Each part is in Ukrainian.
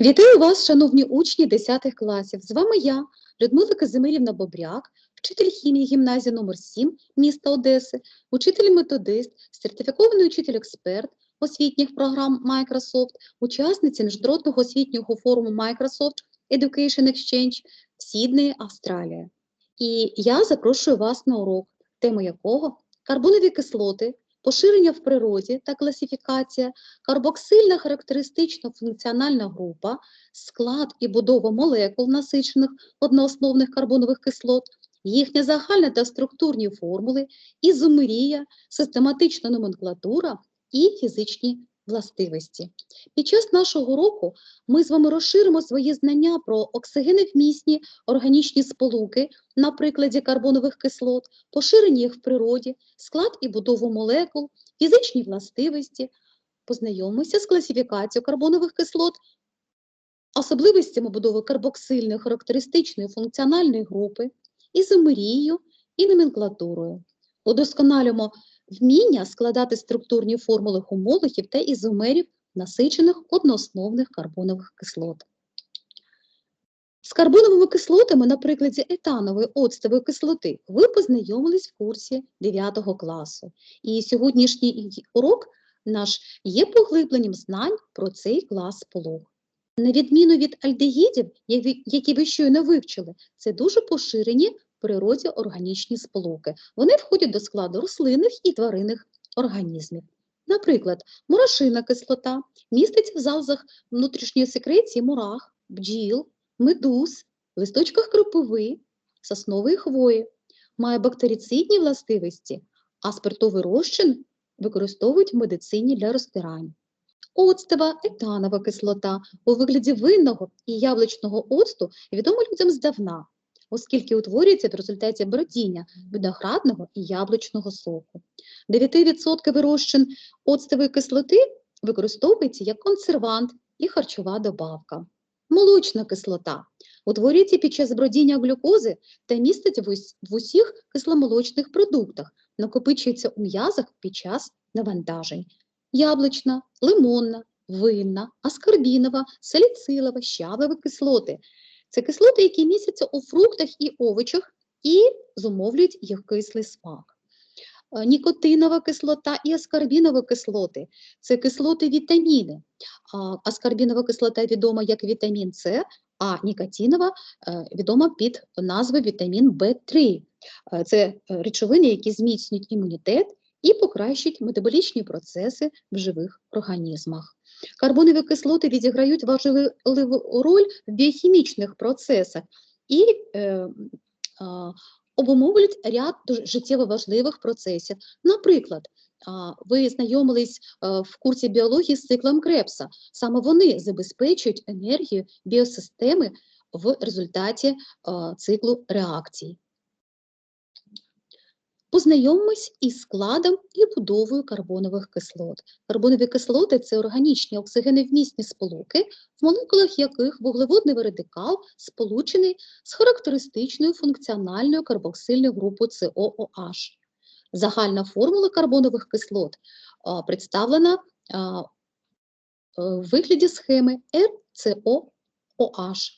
Вітаю вас, шановні учні 10 класів. З вами я, Людмила Казимирівна Бобряк, вчитель хімії гімназії номер 7 міста Одеси, учитель-методист, сертифікований учитель-експерт освітніх програм Microsoft, учасниця міжнародного освітнього форуму Microsoft Education Exchange в Сіднеї, Австралія. І я запрошую вас на урок, тема якого карбонові кислоти, поширення в природі та класифікація, карбоксильна характеристична функціональна група, склад і будова молекул насичених одноосновних карбонових кислот, їхня загальна та структурні формули, ізомерія, систематична номенклатура і фізичні властивості. Під час нашого уроку ми з вами розширимо свої знання про оксигеновмісні органічні сполуки на прикладі карбонових кислот, поширення їх в природі, склад і будову молекул, фізичні властивості, познайомимося з класифікацією карбонових кислот, особливостями будови карбоксильної характеристичної функціональної групи, ізомерією і номенклатурою. Удосконалюємо вміння складати структурні формули хомологів та ізомерів насичених одноосновних карбонових кислот. З карбоновими кислотами на прикладі етанової оцтової кислоти ви познайомились в курсі 9 класу. І сьогоднішній урок наш є поглибленням знань про цей клас сполук. На відміну від альдегідів, які ви щойно вивчили, це дуже поширені природі органічні сполуки. Вони входять до складу рослинних і тваринних організмів. Наприклад, мурашина кислота міститься в залозах внутрішньої секреції мурах, бджіл, медуз, листочках кропиви, соснової хвої, має бактерицидні властивості, а спиртовий розчин використовують в медицині для розтирань. Оцтова етанова кислота у вигляді винного і яблучного оцту відома людям здавна, оскільки утворюється в результаті бродіння виноградного і яблучного соку. 9% розчин оцтової кислоти використовується як консервант і харчова добавка. Молочна кислота утворюється під час бродіння глюкози та містить в усіх кисломолочних продуктах, накопичується у м'язах під час навантажень. Яблучна, лимонна, винна, аскорбінова, саліцилова, щавлова кислоти. Це кислоти, які містяться у фруктах і овочах і зумовлюють їх кислий смак. Е, Нікотинова кислота і аскорбінова кислоти це кислоти вітаміни. А Аскорбінова кислота відома як вітамін С, а нікотинова е, відома під назвою вітамін В3. Е, Це речовини, які зміцнюють імунітет і покращують метаболічні процеси в живих організмах. Карбонові кислоти відіграють важливу роль в біохімічних процесах і е, обумовлюють ряд життєво важливих процесів. Наприклад, ви знайомились е, в курсі біології з циклом Крепса. Саме вони забезпечують енергію біосистеми в результаті е, циклу реакцій. Познайомимось із складом і будовою карбонових кислот. Карбонові кислоти це органічні оксигеновмісні сполуки, в молекулах яких вуглеводний радикал сполучений з характеристичною функціональною карбоксильною групою COOH. Загальна формула карбонових кислот представлена е, в вигляді схеми RCOOH.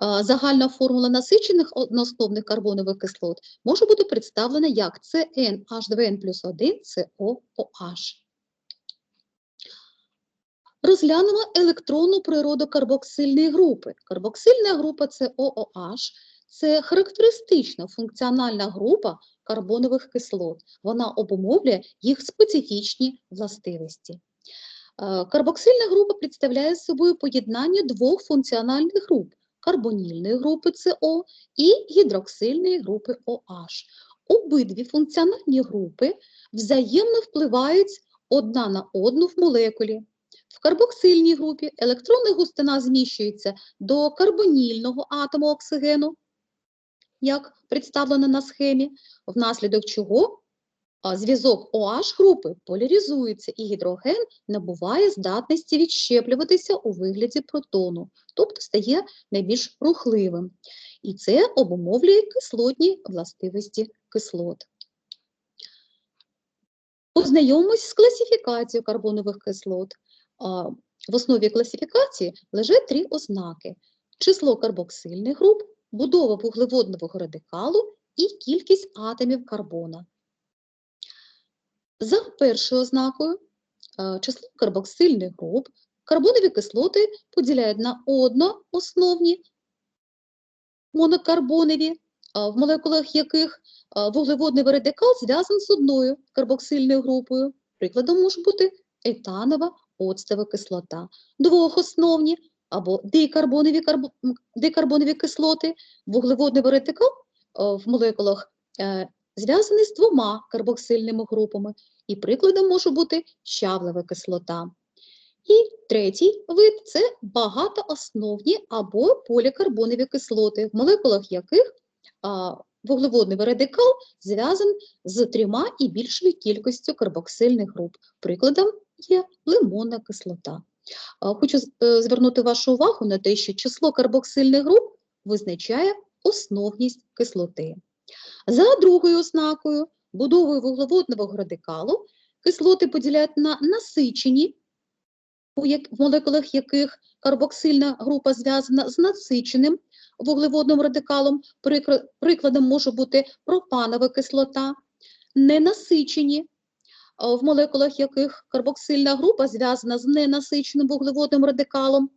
Загальна формула насичених одноосновних карбонових кислот може бути представлена як CnH2n плюс 1 COOH. Розглянемо електронну природу карбоксильної групи. Карбоксильна група COOH – це характеристична функціональна група карбонових кислот. Вона обумовлює їх специфічні властивості. Е, Карбоксильна група представляє собою поєднання двох функціональних груп карбонільної групи СО і гідроксильної групи OH. Обидві функціональні групи взаємно впливають одна на одну в молекулі. В карбоксильній групі електронна густина зміщується до карбонільного атому оксигену, як представлено на схемі, внаслідок чого зв'язок OH групи поляризується і гідроген набуває здатності відщеплюватися у вигляді протону, тобто стає найбільш рухливим. І це обумовлює кислотні властивості кислот. Познайомимось з класифікацією карбонових кислот. В основі класифікації лежать три ознаки: число карбоксильних груп, будова вуглеводного радикалу і кількість атомів карбона. За першою ознакою е, число карбоксильних груп карбонові кислоти поділяють на одноосновні монокарбонові, в молекулах яких вуглеводний радикал зв'язаний з одною карбоксильною групою. Прикладом може бути етанова оцтова кислота, двохосновні або дикарбонові, карбо- дикарбонові кислоти, вуглеводний радикал в молекулах е, зв'язаний з двома карбоксильними групами, і прикладом може бути щавлева кислота. І третій вид це багатоосновні або полікарбонові кислоти, в молекулах яких вуглеводний радикал зв'язаний з трьома і більшою кількістю карбоксильних груп. Прикладом є лимонна кислота. Хочу е, звернути вашу увагу на те, що число карбоксильних груп визначає основність кислоти. За другою ознакою, будовою вуглеводного радикалу, кислоти поділяють на насичені в молекулах яких карбоксильна група зв'язана з насиченим вуглеводним радикалом, прикладом може бути пропанова кислота, ненасичені, в молекулах яких карбоксильна група зв'язана з ненасиченим вуглеводним радикалом,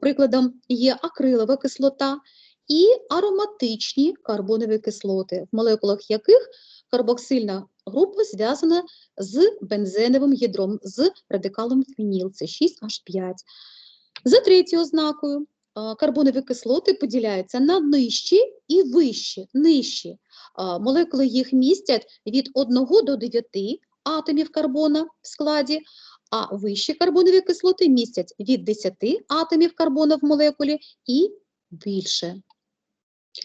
прикладом є акрилова кислота, і ароматичні карбонові кислоти, в молекулах яких карбоксильна група зв'язана з бензеновим ядром, з радикалом феніл, це 6H5. За третьою ознакою, карбонові кислоти поділяються на нижчі і вищі. Нижчі молекули їх містять від 1 до 9 атомів карбона в складі, а вищі карбонові кислоти містять від 10 атомів карбона в молекулі і більше.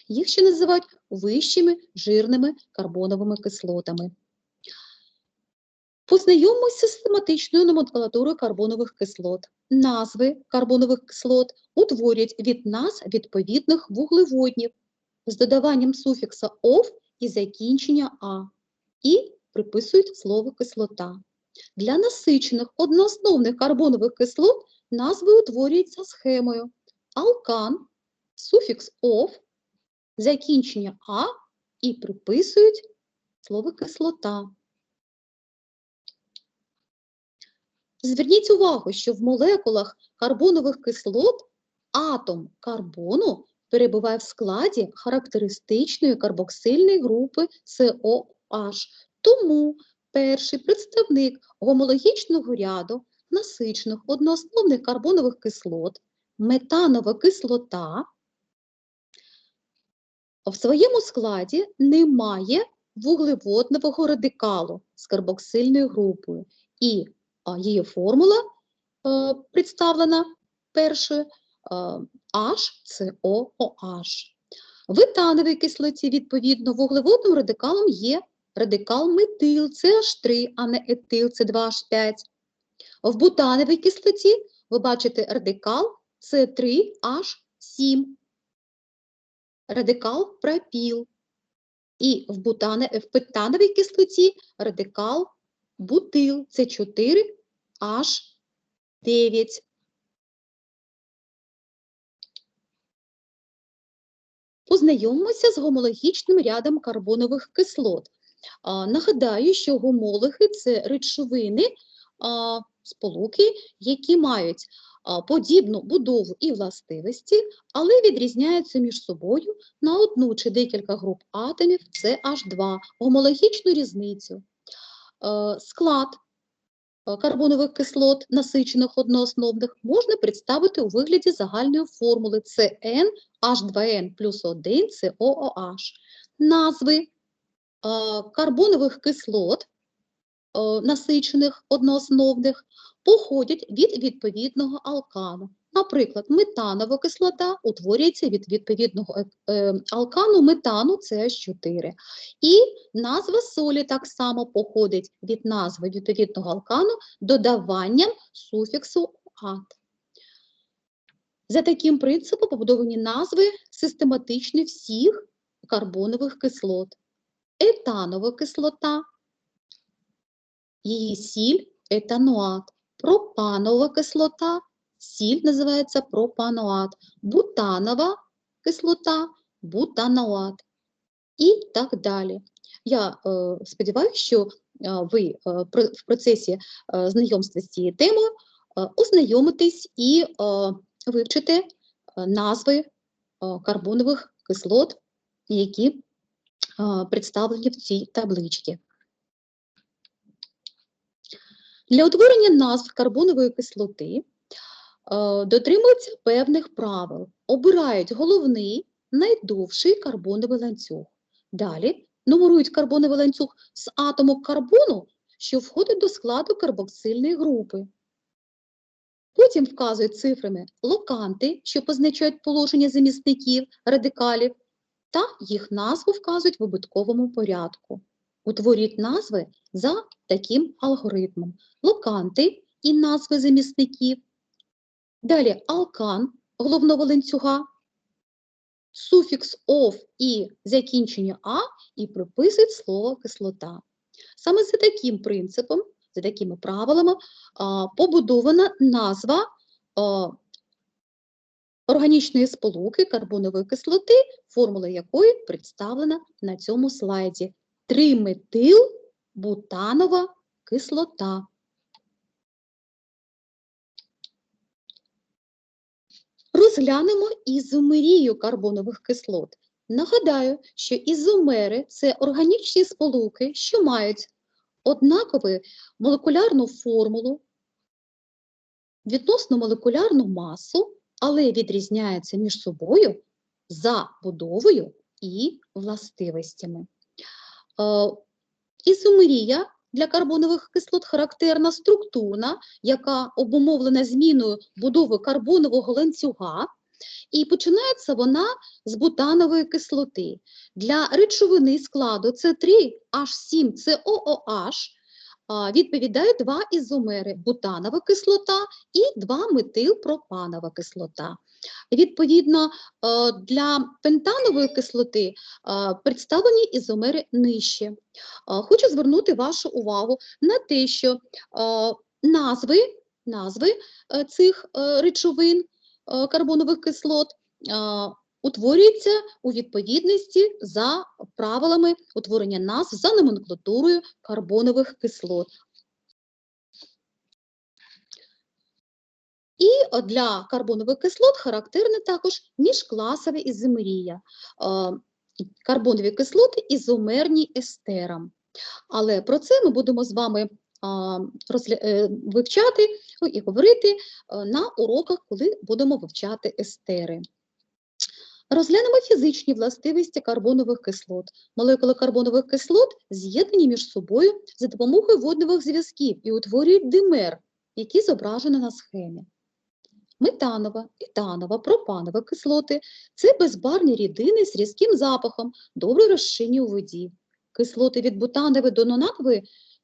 Їх ще називають вищими жирними карбоновими кислотами. Познайомимося з систематичною номенклатурою карбонових кислот. Назви карбонових кислот утворюють від назв відповідних вуглеводнів з додаванням суфікса «ов» і закінчення «а» і приписують слово кислота. Для насичених одноосновних карбонових кислот назви утворюються схемою алкан, суфікс «ов», закінчення «а» і приписують слово кислота. Зверніть увагу, що в молекулах карбонових кислот атом карбону перебуває в складі характеристичної карбоксильної групи COH. Тому перший представник гомологічного ряду насичених одноосновних карбонових кислот, метанова кислота, в своєму складі не має вуглеводного радикалу з карбоксильною групою. І її формула е, представлена першою е, HCOOH. В етановій кислоті, відповідно, вуглеводним радикалом є радикал метил CH3, а не етил С2H5. В бутановій кислоті ви бачите радикал С3H7, радикал пропіл. І в, бутане, в петановій кислоті радикал бутил С4H9. Познайомимося з гомологічним рядом карбонових кислот. Нагадаю, що гомологи – це речовини, сполуки, які мають подібну будову і властивості, але відрізняються між собою на одну чи декілька груп атомів CH2, гомологічну різницю. Склад карбонових кислот, насичених одноосновних, можна представити у вигляді загальної формули CN H2N плюс 1 COOH. Назви карбонових кислот, насичених одноосновних, походять від відповідного алкану. Наприклад, метанова кислота утворюється від відповідного е, е, алкану метану CH4. І назва солі так само походить від назви відповідного алкану додаванням суфіксу «ат». За таким принципом побудовані назви систематичні всіх карбонових кислот. Етанова кислота, її сіль етануат, пропанова кислота, сіль називається пропаноат, бутанова кислота, бутаноат і так далі. Я е, сподіваюся, що е, ви е, в процесі е, знайомства з цією темою ознайомитесь і вивчите назви карбонових кислот, які представлені в цій табличці. Для утворення назв карбонової кислоти е, дотримуються певних правил. Обирають головний, найдовший карбоновий ланцюг. Далі нумерують карбоновий ланцюг з атому карбону, що входить до складу карбоксильної групи. Потім вказують цифрами локанти, що позначають положення замісників, радикалів, та їх назву вказують в вибутковому порядку. Утворюють назви за таким алгоритмом. Локанти і назви замісників. Далі алкан головного ланцюга, суфікс «ов» і закінчення «а» і приписують слово кислота. Саме за таким принципом, за такими правилами побудована назва органічної сполуки карбонової кислоти, формула якої представлена на цьому слайді. Триметилбутанова кислота. Розглянемо ізомерію карбонових кислот. Нагадаю, що ізомери – це органічні сполуки, що мають однакову молекулярну формулу, відносно молекулярну масу, але відрізняються між собою за будовою і властивостями. Е, Ізомерія для карбонових кислот характерна структурна, яка обумовлена зміною будови карбонового ланцюга, і починається вона з бутанової кислоти. Для речовини складу С3H7COOH а, відповідають два ізомери – бутанова кислота і 2-метилпропанова кислота. Відповідно, е, для пентанової кислоти е, представлені ізомери нижче. Е, Хочу звернути вашу увагу на те, що назви, назви цих речовин карбонових кислот утворюються у відповідності за правилами утворення назв за номенклатурою карбонових кислот. І е, для карбонових кислот характерна також міжкласова ізомерія. Е, Карбонові кислоти ізомерні естерам. Але про це ми будемо з вами розгля- е, вивчати ну, і говорити е, на уроках, коли будемо вивчати естери. Розглянемо фізичні властивості карбонових кислот. Молекули карбонових кислот з'єднані між собою за допомогою водневих зв'язків і утворюють димер, який зображено на схемі. Метанова, етанова, пропанова кислоти – це безбарвні рідини з різким запахом, добре розчинні у воді. Кислоти від бутанової до нонатової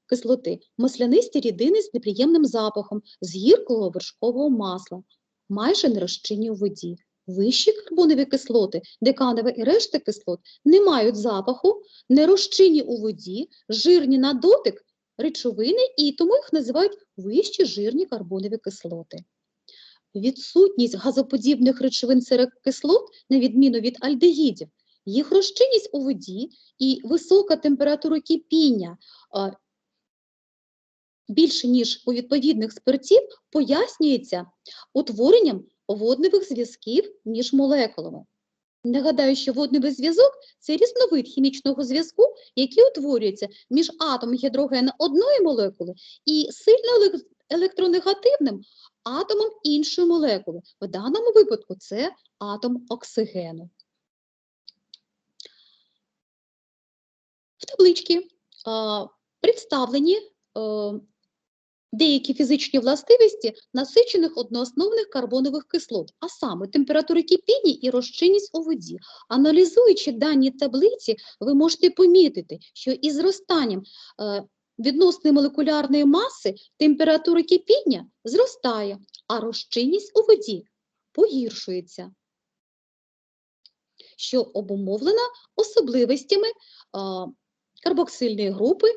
кислоти – маслянисті рідини з неприємним запахом, з гіркого вершкового масла, майже не розчинні у воді. Вищі карбонові кислоти, деканова і решта кислот, не мають запаху, не розчинні у воді, жирні на дотик речовини і тому їх називають вищі жирні карбонові кислоти. Відсутність газоподібних речовин кислот, на відміну від альдегідів, їх розчинність у воді і висока температура кипіння більше, ніж у відповідних спиртів, пояснюється утворенням водневих зв'язків між молекулами. Нагадаю, що водневий зв'язок – це різновид хімічного зв'язку, який утворюється між атомом гідрогена одної молекули і сильно електронегативним атомом іншої молекули. В даному випадку це атом оксигену. В табличці представлені деякі фізичні властивості насичених одноосновних карбонових кислот, а саме температура кипіння і розчинність у воді. Аналізуючи дані таблиці, ви можете помітити, що із зростанням е, відносної молекулярної маси температура кипіння зростає, а розчинність у воді погіршується, що обумовлена особливостями карбоксильної групи,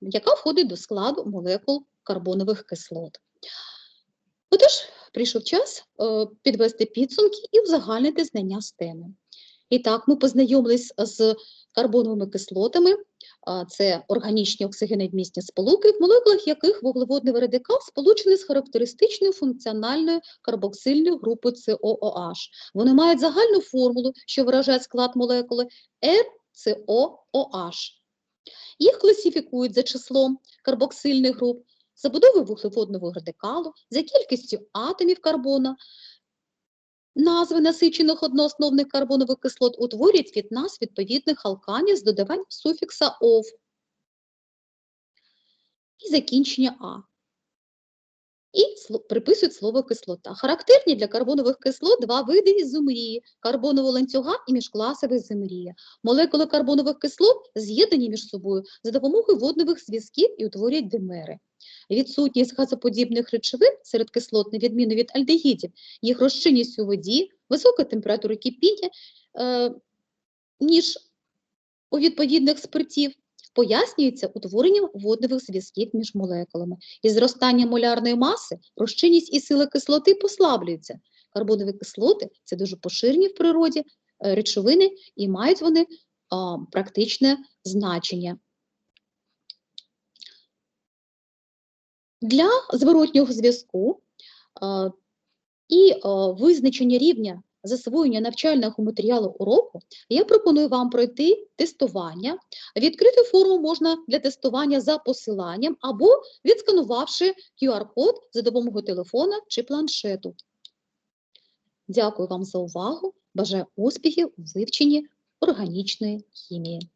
яка входить до складу молекул карбонових кислот. Отож, прийшов час підвести підсумки і узагальнити знання з теми. І так, ми познайомились з карбоновими кислотами. Це органічні оксигеновмісні сполуки, в молекулах яких вуглеводний радикал сполучений з характеристичною функціональною карбоксильною групою COOH. Вони мають загальну формулу, що виражає склад молекули RCOOH. Їх класифікують за числом карбоксильних груп, забудовою вуглеводного радикалу, за кількістю атомів карбона, Назви насичених одноосновних карбонових кислот утворюють від назв відповідних алканів з додаванням суфікса «ов» і закінчення «а». І приписують слово кислота. Характерні для карбонових кислот два види ізомерії – карбонового ланцюга і міжкласова ізомерія. Молекули карбонових кислот з'єднані між собою за допомогою водневих зв'язків і утворюють димери. Відсутність газоподібних речовин серед кислот, на відміну від альдегідів, їх розчинність у воді, висока температура кипіння, е, ніж у відповідних спиртів, пояснюється утворенням водневих зв'язків між молекулами. Із зростанням молярної маси розчинність і сила кислоти послаблюються. Карбонові кислоти – це дуже поширені в природі е, речовини і мають вони а, практичне значення. Для зворотнього зв'язку і визначення рівня засвоєння навчального матеріалу уроку я пропоную вам пройти тестування. Відкрити форму можна для тестування за посиланням або відсканувавши QR-код за допомогою телефона чи планшету. Дякую вам за увагу. Бажаю успіхів у вивченні органічної хімії.